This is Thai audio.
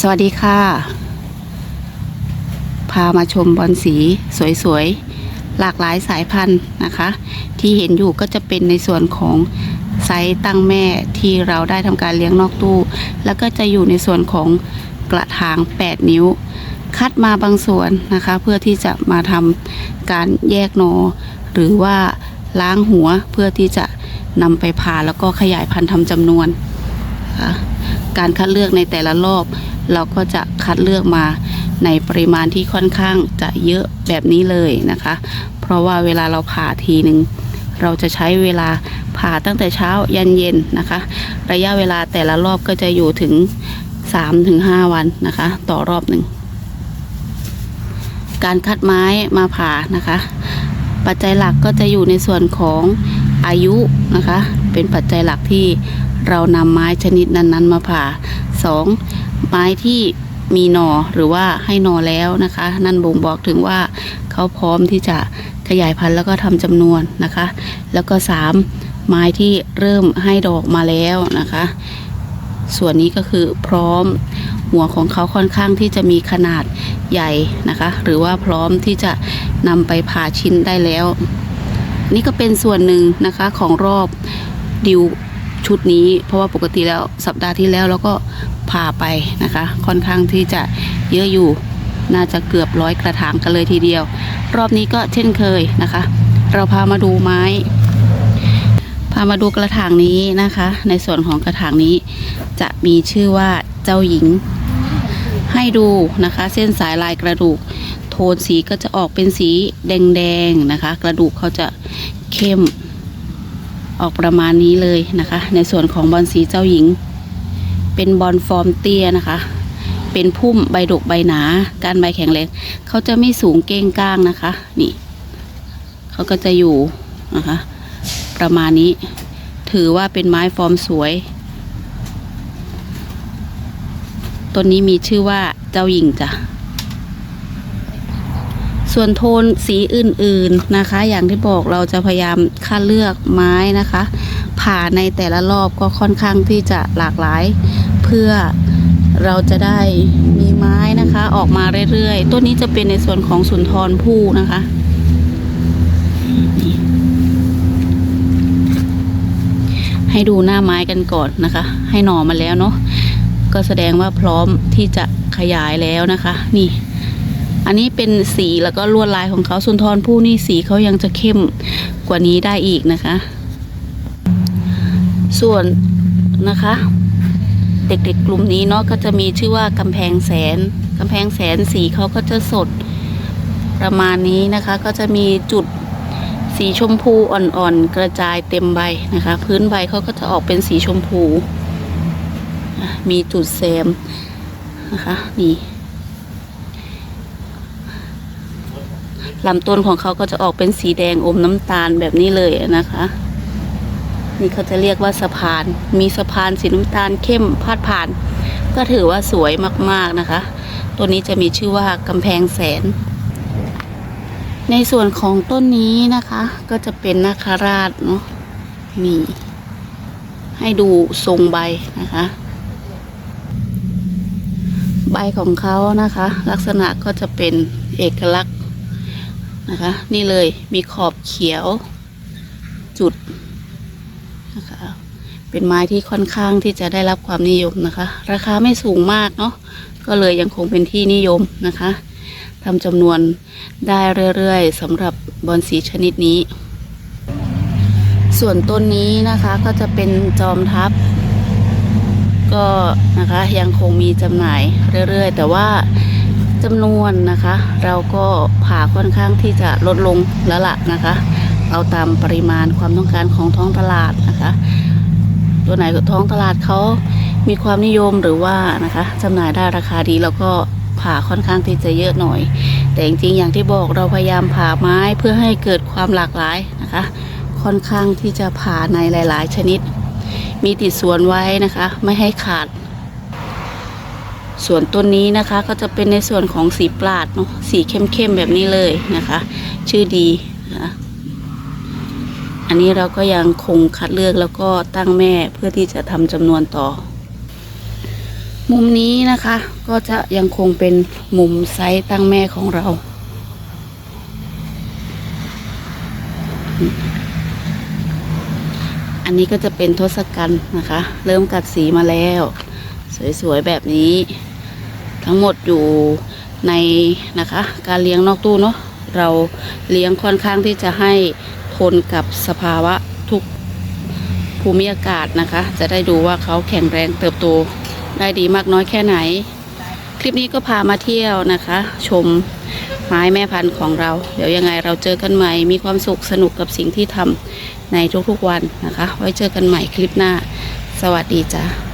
สวัสดีค่ะ พามาชมบอลสีสวยๆ หลากหลายสายพันธุ์นะคะ ที่เห็นอยู่ก็จะเป็นในส่วนของไซส์ตั้งแม่ที่เราได้ทำการเลี้ยงนอกตู้ แล้วก็จะอยู่ในส่วนของกระถาง 8 นิ้ว คัดมาบางส่วนนะคะ เพื่อที่จะมาทำการแยกนอ หรือว่าล้างหัวเพื่อที่จะนำไปผ่าแล้วก็ขยายพันธุ์ทำจำนวน การคัดเลือกในแต่ละรอบ เราก็จะคัดเลือกมาในปริมาณที่ค่อนข้างจะเยอะแบบนี้เลยนะคะ เพราะว่าเวลาเราผ่าทีหนึ่งเราจะใช้เวลาผ่าตั้งแต่เช้ายันเย็นนะคะ ระยะเวลาแต่ละรอบก็จะอยู่ถึง 3-5 วันนะคะ ต่อรอบหนึ่งการคัดไม้มาผ่านะคะ ปัจจัยหลักก็จะอยู่ในส่วนของอายุนะคะ เป็นปัจจัยหลักที่เรานำไม้ชนิดนั้นๆ มาผ่า 2. ไม้ที่มีหนอหรือว่าให้หนอแล้วนะคะ นั่นบ่งบอกถึงว่าเขาพร้อมที่จะขยายพันธุ์แล้วก็ทำจำนวนนะคะ แล้วก็ 3. ไม้ที่เริ่มให้ดอกมาแล้วนะคะ ส่วนนี้ก็คือพร้อมหัวของเขาค่อนข้างที่จะมีขนาดใหญ่นะคะ หรือว่าพร้อมที่จะนำไปผ่าชิ้นได้แล้ว นี่ก็เป็นส่วนหนึ่งนะคะของรอบดิวชุดนี้ เพราะว่าปกติแล้วสัปดาห์ที่แล้วเราก็ ผ่าไปนะคะ ค่อนข้างที่จะเยอะอยู่น่าจะเกือบร้อยกระถางกันเลยทีเดียว รอบนี้ก็เช่นเคยนะคะ เราพามาดูไม้ พามาดูกระถางนี้นะคะ ในส่วนของกระถางนี้ จะมีชื่อว่าเจ้าหญิง ให้ดูนะคะ เส้นสายลายกระดูก โทนสีก็จะออกเป็นสีแดงๆนะคะ กระดูกเขาจะเข้มออกประมาณนี้เลยนะคะ ในส่วนของบอลสีเจ้าหญิง เป็นบอลฟอร์มเตี้ยนะคะ เป็นพุ่มใบดกใบหนา การใบแข็งแรงเขาจะไม่สูงเก้งก้างนะคะ นี่เขาก็จะอยู่นะคะ ประมาณนี้ ถือว่าเป็นไม้ฟอร์มสวยต้นนี้มีชื่อว่าเจ้าหญิงจ้ะส่วนโทนสีอื่นๆนะคะ อย่างที่บอกเราจะพยายามคัดเลือกไม้นะคะ ผ่าในแต่ละรอบก็ค่อนข้างที่จะหลากหลาย เพื่อเราจะได้มีไม้นะคะ ออกมาเรื่อยๆ ต้นนี้จะเป็นในส่วนของสุนทรภู่นะคะให้ดูหน้าไม้กันก่อนนะคะ ให้หน่อมาแล้วเนาะก็แสดงว่าพร้อมที่จะขยายแล้วนะคะ นี่ อันนี้เป็นสีแล้วก็ลวดลายของเขาสุนทรภู่นี่สีเขายังจะเข้มกว่านี้ได้อีกนะคะ ส่วนนะคะ เด็กๆกลุ่มนี้เนาะก็จะมีชื่อว่ากำแพงแสนกำแพงแสนสีเขาก็จะสดประมาณนี้นะคะ ก็จะมีจุดสีชมพูอ่อนๆ กระจายเต็มใบนะคะ พื้นใบเขาก็จะออกเป็นสีชมพู มีจุดแซมนะคะ นี่ลำต้นของเขาก็จะออกเป็นสีแดงอมน้ำตาลแบบนี้เลยนะคะ นี่เขาจะเรียกว่าสะพาน มีสะพานสีน้ำตาลเข้มพาดผ่าน ก็ถือว่าสวยมากๆนะคะ ตัวนี้จะมีชื่อว่ากำแพงแสน ในส่วนของต้นนี้นะคะ ก็จะเป็นนาคาราชเนาะนี่ให้ดูทรงใบนะคะ ใบของเขานะคะ ลักษณะก็จะเป็นเอกลักษณ์นะคะ นี่เลยมีขอบเขียวจุด นะคะ เป็นไม้ที่ค่อนข้างที่จะได้รับความนิยมนะคะ ราคาไม่สูงมากเนาะก็เลยยังคงเป็นที่นิยมนะคะทำจำนวนได้เรื่อยๆสำหรับบอนสีชนิดนี้ ส่วนต้นนี้นะคะก็จะเป็นจอมทัพ ก็นะคะยังคงมีจำหน่ายเรื่อยๆ แต่ว่าจำนวนนะคะ เราก็ผ่าค่อนข้างที่จะลดลงแล้วล่ะนะคะ เอาตามปริมาณความต้องการของท้องตลาดนะคะ ตัวไหนท้องตลาดเขามีความนิยมหรือว่านะคะจำหน่ายได้ราคาดีแล้วก็ผ่าค่อนข้างที่จะเยอะหน่อย แต่จริงๆอย่างที่บอกเราพยายามผ่าไม้เพื่อให้เกิดความหลากหลายนะคะ ค่อนข้างที่จะผ่าในหลาย ๆ ชนิด มีติดสวนไว้นะคะ ไม่ให้ขาด ส่วนต้นนี้นะคะก็จะเป็นในส่วนของสีปราดเนาะสีเข้มๆแบบนี้เลยนะคะ ชื่อดี อันนี้เราก็ยังคงคัดเลือกแล้วก็ตั้งแม่เพื่อที่จะทำจำนวนต่อ มุมนี้นะคะ ก็จะยังคงเป็นมุมไซส์ตั้งแม่ของเรา อันนี้ก็จะเป็นทศกัณฐ์นะคะ เริ่มกัดสีมาแล้ว สวยๆแบบนี้ ทั้งหมดอยู่ในนะคะ การเลี้ยงนอกตู้เนาะเราเลี้ยงค่อนข้างที่จะให้ ทนกับสภาวะทุกภูมิอากาศนะคะ จะได้ดูว่าเขาแข็งแรงเติบโตได้ดีมากน้อยแค่ไหน คลิปนี้ก็พามาเที่ยวนะคะ ชมไม้แม่พันธุ์ของเรา เดี๋ยวยังไงเราเจอกันใหม่ มีความสุขสนุกกับสิ่งที่ทำในทุกๆวันนะคะ ไว้เจอกันใหม่คลิปหน้า สวัสดีจ้า